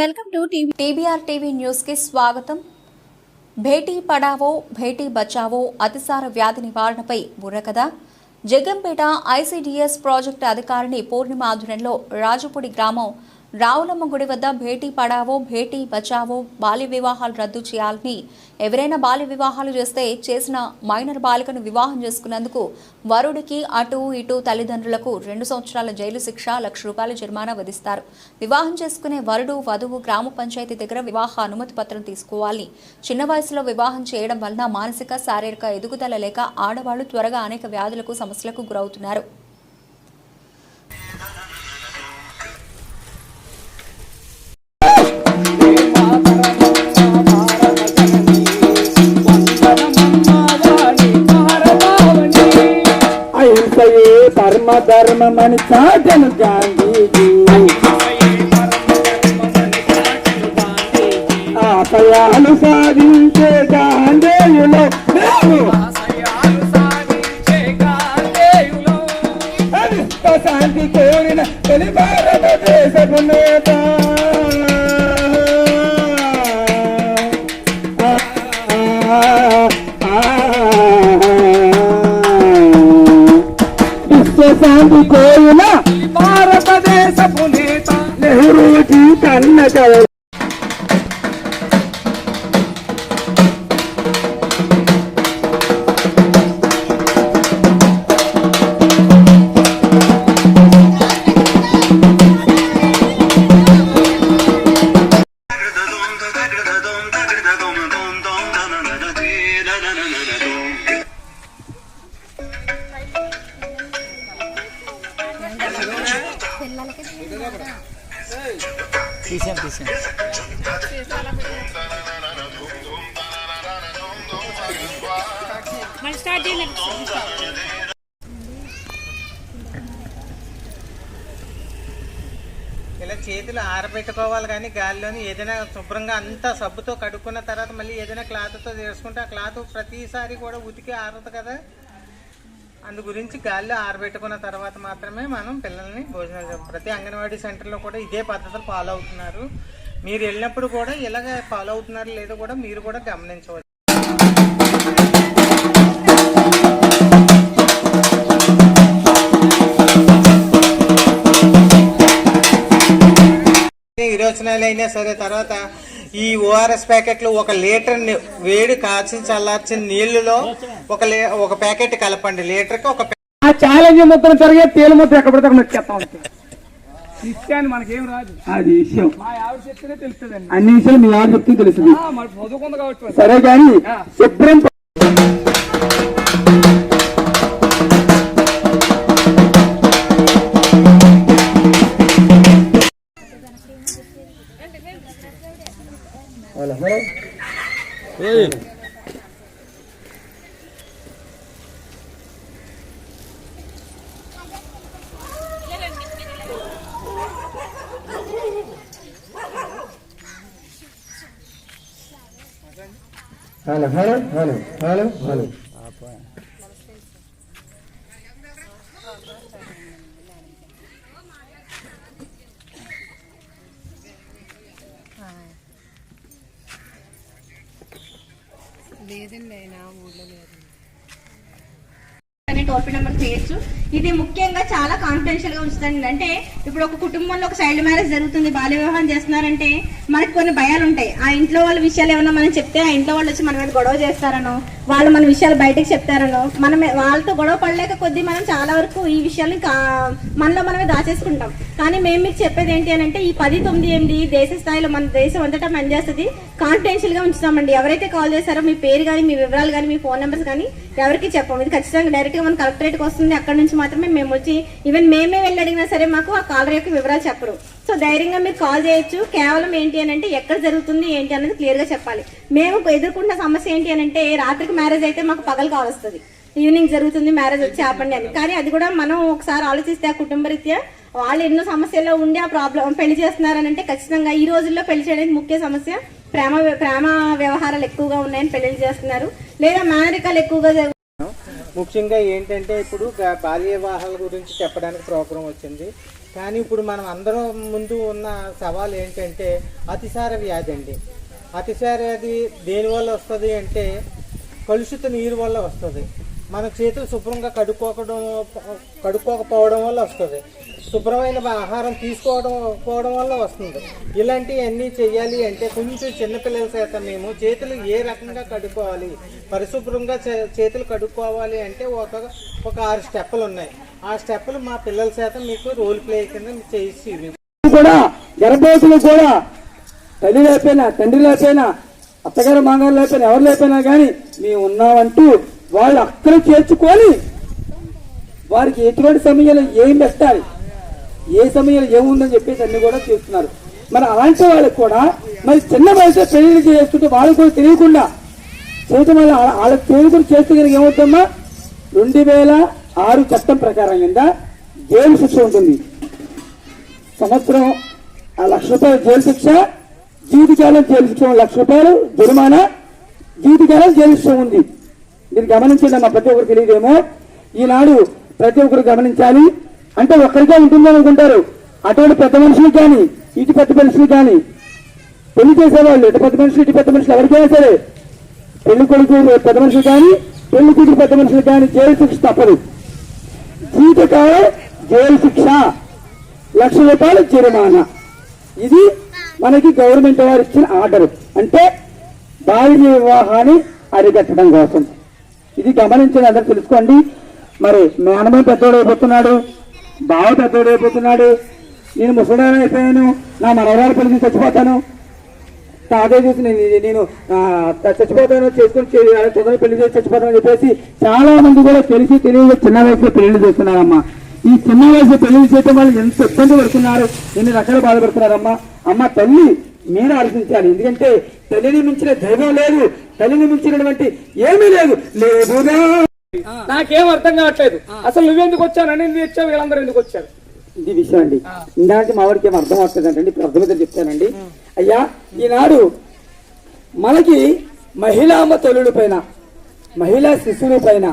Welcome to TV TBR TV న్యూస్కి స్వాగతం. భేటీ పడావో భేటీ బచావో అతిసార వ్యాధి నివారణపై బుర్రకథ. జగంపేట ఐసీడీఎస్ ప్రాజెక్టు అధికారిని పూర్ణిమ ఆధ్వర్యంలో రాజుపూడి గ్రామం రావులమ్మ గుడి వద్ద భేటీ పడావో భేటీ బచావో బాల్య వివాహాలు రద్దు చేయాలని ఎవరైనా బాల్య వివాహాలు చేస్తే చేసిన మైనర్ బాలికను వివాహం చేసుకున్నందుకు వరుడికి అటు ఇటు తల్లిదండ్రులకు రెండు సంవత్సరాల జైలు శిక్ష లక్ష రూపాయల జరిమానా విధిస్తారు. వివాహం చేసుకునే వరుడు వధువు గ్రామ పంచాయతీ దగ్గర వివాహ అనుమతి పత్రం తీసుకోవాలి. చిన్న వయసులో వివాహం చేయడం వలన మానసిక శారీరక ఎదుగుదల లేక ఆడవాళ్ళు త్వరగా అనేక వ్యాధులకు సమస్యలకు గురవుతున్నారు. పరమ ధర్మమని చాటను గాంధీజీ. ఆశయాలు సాధించే గాంధేయులు శాంతి కోరిన తొలి Gracias. తీసాం తీసాం ఇలా చేతులు ఆరబెట్టుకోవాలి కానీ గాలిలోని ఏదైనా శుభ్రంగా అంతా సబ్బుతో కడుక్కున్న తర్వాత మళ్ళీ ఏదైనా క్లాత్తో చేసుకుంటే ఆ క్లాత్ ప్రతిసారి కూడా ఉతికి ఆరదు కదా. అందు గురించి గాలిలో ఆరబెట్టుకున్న తర్వాత మాత్రమే మనం పిల్లల్ని భోజనం చేయాలి. ప్రతి అంగన్వాడీ సెంటర్లో కూడా ఇదే పద్ధతులు ఫాలో అవుతున్నారు మీరు వెళ్ళినప్పుడు కూడా ఇలాగ ఫాలో అవుతున్నారు లేదో కూడా మీరు కూడా గమనించవచ్చు విరోచనాలు అయినా సరే తర్వాత ఈ ఓఆర్ఎస్ ప్యాకెట్లు ఒక లీటర్ వేడి కాచి చల్లార్చిన నీళ్ళలో ఒక లే ఒక ప్యాకెట్ కలపండి. లీటర్కి ఒక ఆ ఛాలెంజ్ మొత్తం జరిగే తేలు మొత్తం ఎక్కడ పడితే అక్కడ ఇష్టాన్ని మనకేం రాదు. అది విషయం. మా ఆవిడ చెప్తేనే తెలుస్తుందండి. అన్ని విషయాలు మీ ఆవిడ చెప్తే తెలుస్తుంది. ఆ, మరి చదువుకుంది కాబట్టి. సరే కానీ Brilliant. Hello, hello, hello, hello, hello. Hello hello hello అనే టోల్ నెంబర్ చేయొచ్చు ఇది ముఖ్యంగా చాలా కాన్ఫిడెన్షియల్గా ఉంచుతుంది అంటే ఇప్పుడు ఒక కుటుంబంలో ఒక చైల్డ్ మ్యారేజ్ జరుగుతుంది బాల్య వివాహం చేస్తున్నారంటే మనకి కొన్ని భయాలు ఉంటాయి ఆ ఇంట్లో వాళ్ళ విషయాలు ఏమన్నా మనం చెప్తే ఆ ఇంట్లో వాళ్ళు వచ్చి మన మీద గొడవ చేస్తారనో వాళ్ళు మన విషయాలు బయటకు చెప్తారనో మనం వాళ్ళతో గొడవ పడలేక కొద్దీ మనం చాలా వరకు ఈ విషయాల్ని కా- మనలో మనమే దాచేసుకుంటాం. కానీ మేము మీకు చెప్పేది ఏంటి అని అంటే ఈ పది తొమ్మిది ఎనిమిది దేశ స్థాయిలో మన దేశం అంతటా పనిచేస్తుంది. కాన్ఫిడెన్షియల్గా ఉంచుతామండి. ఎవరైతే కాల్ చేశారో మీ పేరు కానీ మీ వివరాలు కానీ మీ ఫోన్ నెంబర్స్ కానీ ఎవరికి చెప్పాము. ఇది ఖచ్చితంగా డైరెక్ట్గా మన కలెక్టరేట్కి వస్తుంది. అక్కడ నుంచి మాత్రమే మేము వచ్చి ఈవెన్ మేమే వెళ్ళి అడిగినా సరే మాకు ఆ కాలర్ యొక్క వివరాలు చెప్పరు. సో ధైర్యంగా మీరు కాల్ చేయొచ్చు. కేవలం ఏంటి అని అంటే ఎక్కడ జరుగుతుంది ఏంటి అనేది క్లియర్గా చెప్పాలి. మేము ఎదుర్కొంటున్న సమస్య ఏంటి అని అంటే రాత్రికి మ్యారేజ్ అయితే మాకు పగలు కాల్ వస్తుంది ఈవినింగ్ జరుగుతుంది మ్యారేజ్ వచ్చి ఆపండి అని. కానీ అది కూడా మనం ఒకసారి ఆలోచిస్తే ఆ కుటుంబ రీత్యా వాళ్ళు ఎన్నో సమస్యల్లో ఉండి ఆ ప్రాబ్లం పెళ్ళి చేస్తున్నారని అంటే ఖచ్చితంగా ఈ రోజుల్లో పెళ్ళి చేయడానికి ముఖ్య సమస్య. ప్రేమ ప్రేమ వ్యవహారాలు ఎక్కువగా ఉన్నాయని పెళ్ళి చేస్తున్నారు. లేదా మేనరికాలు ఎక్కువగా ముఖ్యంగా ఏంటంటే ఇప్పుడు బాల్య వివాహాల గురించి చెప్పడానికి ప్రోగ్రాం వచ్చింది. కానీ ఇప్పుడు మనం అందరం ముందు ఉన్న సవాల్ ఏంటంటే అతిసార వ్యాధి అండి. అతిసార వ్యాధి దేనివల్ల వస్తుంది అంటే కలుషిత నీరు వల్ల వస్తుంది. మన చేతులు శుభ్రంగా కడుక్కోకడం కడుక్కోకపోవడం వల్ల వస్తుంది. శుభ్రమైన ఆహారం తీసుకోవడం పోవడం వల్ల వస్తుంది. ఇలాంటివన్నీ చేయాలి అంటే కొంచెం చిన్నపిల్లల చేత మేము చేతులు ఏ రకంగా కడుక్కోవాలి? పరిశుభ్రంగా చే- చేతులు కడుక్కోవాలి అంటే ఒక ఒక ఆరు స్టెప్పులు ఉన్నాయి. ఆ స్టెప్పులు మా పిల్లల చేత మీకు రోల్ ప్లే కింద చేసి కూడా గర్భవతులు కూడా తల్లి లేకపోయినా తండ్రి లేకపోయినా అత్తగారు మాంగారు లేకపోయినా ఎవరు లేకపోయినా కానీ మేము ఉన్నామంటూ వాళ్ళు అక్కడ చేర్చుకొని వారికి ఎటువంటి సమయంలో ఏం పెట్టాలి? ఏ సమయంలో ఏముందని చెప్పేసి అన్ని కూడా చూస్తున్నారు. మరి అలాంటి వాళ్ళకి కూడా మరి చిన్న వయసులో పెళ్ళి చేస్తుంటే వాళ్ళు కూడా తెలియకుండా చేయటం వల్ల వాళ్ళ- వాళ్ళకి తెలియకుండా చేస్తే కనుక ఏమవుతుందమ్మా? రెండు వేల ఆరు చట్టం ప్రకారం కింద జైలు శిక్ష ఉంటుంది. సంవత్సరం ఆ లక్ష రూపాయల జైలు శిక్ష జీవితకాలం జైలు శిక్ష లక్ష రూపాయలు జరిమానా జీవితకాలం జైలు శిక్ష ఉంది. ఇది గమనించండి అమ్మా ప్రతి ఒక్కరు తెలియదేమో ఈనాడు ప్రతి ఒక్కరు గమనించాలి. అంటే ఒక్కరికే ఉంటుందని అనుకుంటారు. అటువంటి పెద్ద మనుషులు కానీ ఇటు పెద్ద మనుషులు కానీ పెళ్ళి చేసేవాళ్ళు ఇటు పెద్ద మనుషులు ఇటు పెద్ద మనుషులు ఎవరికైనా సరే పెళ్ళి కొడుకు పెద్ద మనుషులు కానీ పెళ్ళి కూతురు పెద్ద మనుషులు కానీ జైలు శిక్ష తప్పదు. జీవితకాల జైలు శిక్ష. లక్ష రూపాయల జరిమానా. ఇది మనకి గవర్నమెంట్ వారు ఇచ్చిన ఆర్డర్. అంటే బాల్య వివాహాన్ని అరికట్టడం కోసం. ఇది గమనించండి అందరు తెలుసుకోండి. మరి మేనమే పెద్దోడైపోతున్నాడు బావ పెద్దోడైపోతున్నాడు నేను ముసలాడు అయిపోయాను. నా మనవరాలు పెళ్ళి చచ్చిపోతాను. అదే చూసి నేను నేను చచ్చిపోతాను చేసుకుని చదువు పెళ్ళి చేసి చచ్చిపోతానని చెప్పేసి చాలా మంది కూడా తెలిసి తెలియక చిన్న వయసులో పెళ్ళి చేస్తున్నారమ్మా ఈ చిన్న వయసులో పెళ్ళి చేయటం వాళ్ళు ఎంత ఇబ్బంది పడుతున్నారు? ఎన్ని రకాలు బాధపడుతున్నారమ్మా? అమ్మ తల్లి మీరు ఆలోచించాలి ఎందుకంటే తల్లిని మించిన దైవం లేదు తల్లిని మించినటువంటి ఏమీ లేదు. లేదుగా నాకేం అర్థం కావట్లేదు. అసలు నువ్వెందుకు వచ్చావు? నన్ను ఎందుకు వచ్చావు వీళ్ళందరూ ఎందుకు వచ్చారు? ఇది విషయం అండి. ఇందాక మా వాడికి ఏం అర్థం అవుతుంది అంటే ఇప్పుడు అర్థమైతే చెప్తానండి అయ్యా ఈనాడు మనకి మహిళామ్మ తల్లుల పైన మహిళా శిశువుల పైన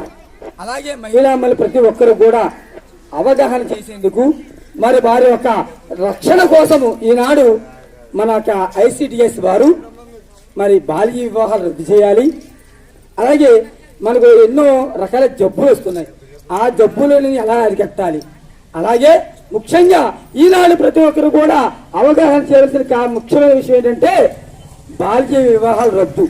అలాగే మహిళామ్మలు ప్రతి ఒక్కరు కూడా అవగాహన చేసేందుకు మరి వారి యొక్క రక్షణ కోసము ఈనాడు మన ఐసిడిఎస్ వారు మరి బాల్య వివాహాలు రద్దు చేయాలి. అలాగే మనకు ఎన్నో రకాల జబ్బులు వస్తున్నాయి. ఆ జబ్బులను ఎలా అరికట్టాలి? అలాగే ముఖ్యంగా ఈనాడు ప్రతి ఒక్కరు కూడా అవగాహన చేయవలసిన ముఖ్యమైన విషయం ఏంటంటే బాల్య వివాహాలు రద్దు.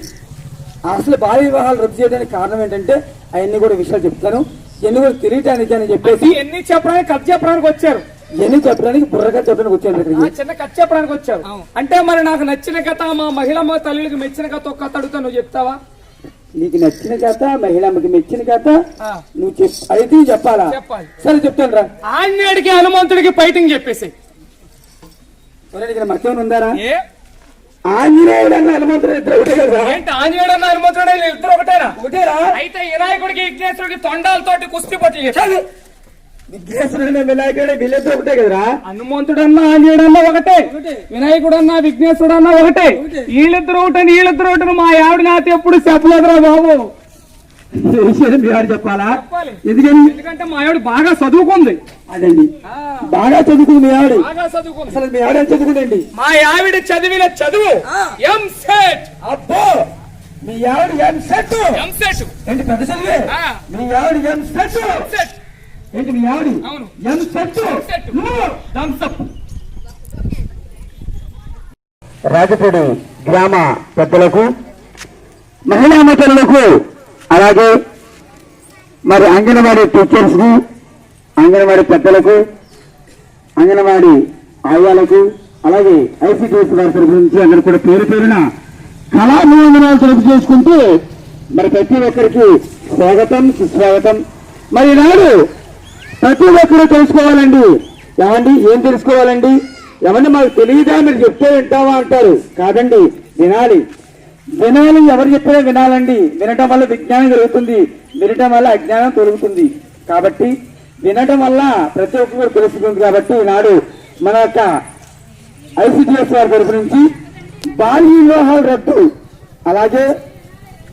అసలు బాల్య వివాహాలు రద్దు చేయడానికి కారణం ఏంటంటే అవన్నీ కూడా విషయాలు చెప్తాను. ఎన్ని కూడా తెలియటానికి అని చెప్పేసి ఎన్ని చెప్పడానికి కథ చెప్పడానికి వచ్చారు. ఎన్ని చెప్పడానికి బుర్రగా చెప్పడానికి వచ్చాను ఇక్కడికి? చిన్న కథ చెప్పడానికి వచ్చారు. అంటే మరి నాకు నచ్చిన కథ మా మహిళమ్మ తల్లికి మెచ్చిన కథ ఒక కథ అడుగుతా నువ్వు చెప్తావా? నీకు నచ్చిన కథ మహిళమ్మకి మెచ్చిన కథ. నువ్వు చెప్ అయితే చెప్పాలా? చెప్పాలి. సరే చెప్తాను రా. ఆంజనేయుడికి హనుమంతుడికి ఫైటింగ్ చెప్పేసి ఇక్కడ ఉందారా? ఏ? ఆంజనేయుడు అన్న హనుమంతుడు ఇద్దరు ఒకటే కదా? ఏంటి ఆంజనేయుడు అన్న హనుమంతుడు ఇద్దరు ఒకటేనా? ఒకటేరా? అయితే వినాయకుడికి విఘ్నేశ్వరుడికి తొండాలతోటి కుస్తీ చెప్పాలి విఘ్నేశ్వరుడు వినాయకుడు వీళ్ళిద్దరు ఒకటే కదరా? హనుమంతుడన్నా ఆంజనేయుడన్నా ఒకటే. వినాయకుడన్నా విఘ్నేశ్వరుడన్నా ఒకటే. వీళ్ళిద్దరు ఒకటని వీళ్ళిద్దరు ఒకటని మా ఆవిడ నాతో ఎప్పుడు చెప్పలేదురా బాబు. విషయం చెప్పాలా? ఎందుకంటే మా ఆవిడ బాగా చదువుకుంది. అదండి. బాగా చదువుకుంది మీ ఆవిడ. బాగా చదువుకుంది. అసలు మీ ఆవిడ చదువుకుందండి? మా ఆవిడ చదివిన చదువు అబ్బో! మీ ఆవిడ ఎం సెట్ ఎం సెట్ ఏంటి పెద్ద చదివే. మీ ఆవిడ ఎం సెట్ సెట్ ఏంటి మీ ఆవిడ? సెట్ రాజపూడి గ్రామ పెద్దలకు మహిళా మతలకు అలాగే మరి అంగన్వాడీ టీచర్స్కు అంగన్వాడీ పెద్దలకు అంగన్వాడీ ఆయాలకు అలాగే ఐసీటీఎస్ వారి తరపు నుంచి అందరు కూడా పేరు పేరున కళాభివందనాలు తెలుపు చేసుకుంటూ మరి ప్రతి ఒక్కరికి స్వాగతం సుస్వాగతం. మరి ఈనాడు ప్రతి ఒక్కరూ తెలుసుకోవాలండి. ఏమండి? ఏం తెలుసుకోవాలండి? ఎవరిని మాకు తెలియదా మీరు చెప్తే వింటావా అంటారు. కాదండి వినాలి. వినాలి ఎవరు చెప్పినా వినాలండి. వినటం వల్ల విజ్ఞానం జరుగుతుంది. వినటం వల్ల అజ్ఞానం తొలుగుతుంది. కాబట్టి వినటం వల్ల ప్రతి ఒక్కరు తెలుస్తుంది కాబట్టి ఈనాడు మన యొక్క ఐసిడిఎస్ వారి తరపు నుంచి బాల్య వివాహాలు రద్దు. అలాగే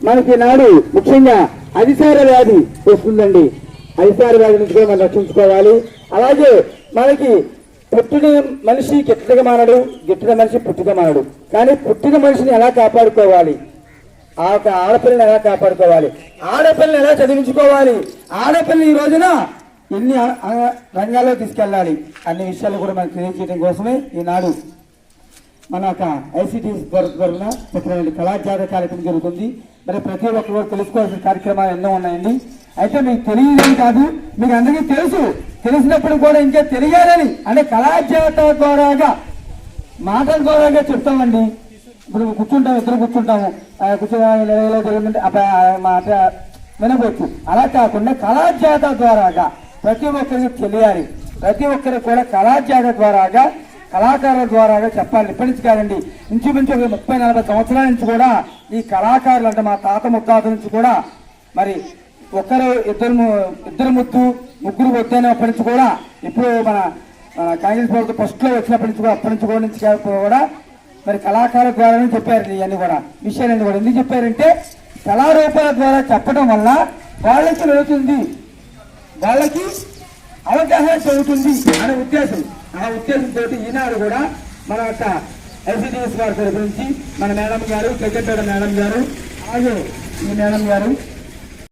మనకి నాడు ముఖ్యంగా అధికార వ్యాధి వస్తుందండి. అధిసార వ్యాధి నుంచి కూడా మనం రక్షించుకోవాలి. అలాగే మనకి పుట్టిన మనిషి గిట్టగా మానడు గిట్టిన మనిషి పుట్టిగా మానడు. కానీ పుట్టిన మనిషిని ఎలా కాపాడుకోవాలి? ఆ యొక్క ఆడపిల్లని ఎలా కాపాడుకోవాలి? ఆడపిల్లని ఎలా చదివించుకోవాలి? ఆడపిల్లని ఈ రోజున ఎన్ని రంగాల్లో తీసుకెళ్ళాలి అన్ని విషయాలు కూడా మనకు తెలియజేయడం కోసమే ఈనాడు మన యొక్క ఐసీటీ తరఫున చెప్పినటువంటి కళాజాత కార్యక్రమం జరుగుతుంది. మరి ప్రతి ఒక్కరు తెలుసుకోవాల్సిన కార్యక్రమాలు ఎన్నో ఉన్నాయండి. అయితే మీకు తెలియదని కాదు మీకు అందరికీ తెలుసు. తెలిసినప్పుడు కూడా ఇంకా తెలియాలని అంటే కళాజాత ద్వారాగా మాటల ద్వారాగా చెప్తామండి. ఇప్పుడు కూర్చుంటాం ఇద్దరు కూర్చుంటాము. ఆ, కూర్చొని మాట వినవచ్చు అలా కాకుండా కళాజాత ద్వారాగా ప్రతి ఒక్కరికి తెలియాలి. ప్రతి ఒక్కరికి కూడా కళాజాత ద్వారాగా కళాకారుల ద్వారాగా చెప్పాలి. ఇప్పటి నుంచి కాదండి ఇంచుమించు ఒక ముప్పై నలభై సంవత్సరాల నుంచి కూడా ఈ కళాకారులు అంటే మా తాత ముత్తాత నుంచి కూడా మరి ఒకరు ఇద్దరు ఇద్దరు ముద్దు ముగ్గురు వద్దు అప్పటి నుంచి కూడా ఇప్పుడు మన కాంగ్రెస్ ప్రభుత్వం ఫస్ట్లో వచ్చినప్పటి నుంచి కూడా అప్పటి నుంచి కూడా నుంచి కూడా మరి కళాకారుల ద్వారానే చెప్పారు ఇవన్నీ కూడా విషయాలన్నీ కూడా. ఎందుకు చెప్పారంటే కళారూపాల ద్వారా చెప్పడం వల్ల వాళ్ళకి వెళుతుంది వాళ్ళకి అవగాహన చెబుతుంది అనే ఉద్దేశం. ఆ ఉద్దేశంతో ఈనాడు కూడా మన యొక్క ఐసీడీఎస్ గారి తరపు నుంచి మన మేడం గారు సెక్రటరీ మేడం గారు అలాగే ఈ మేడం గారు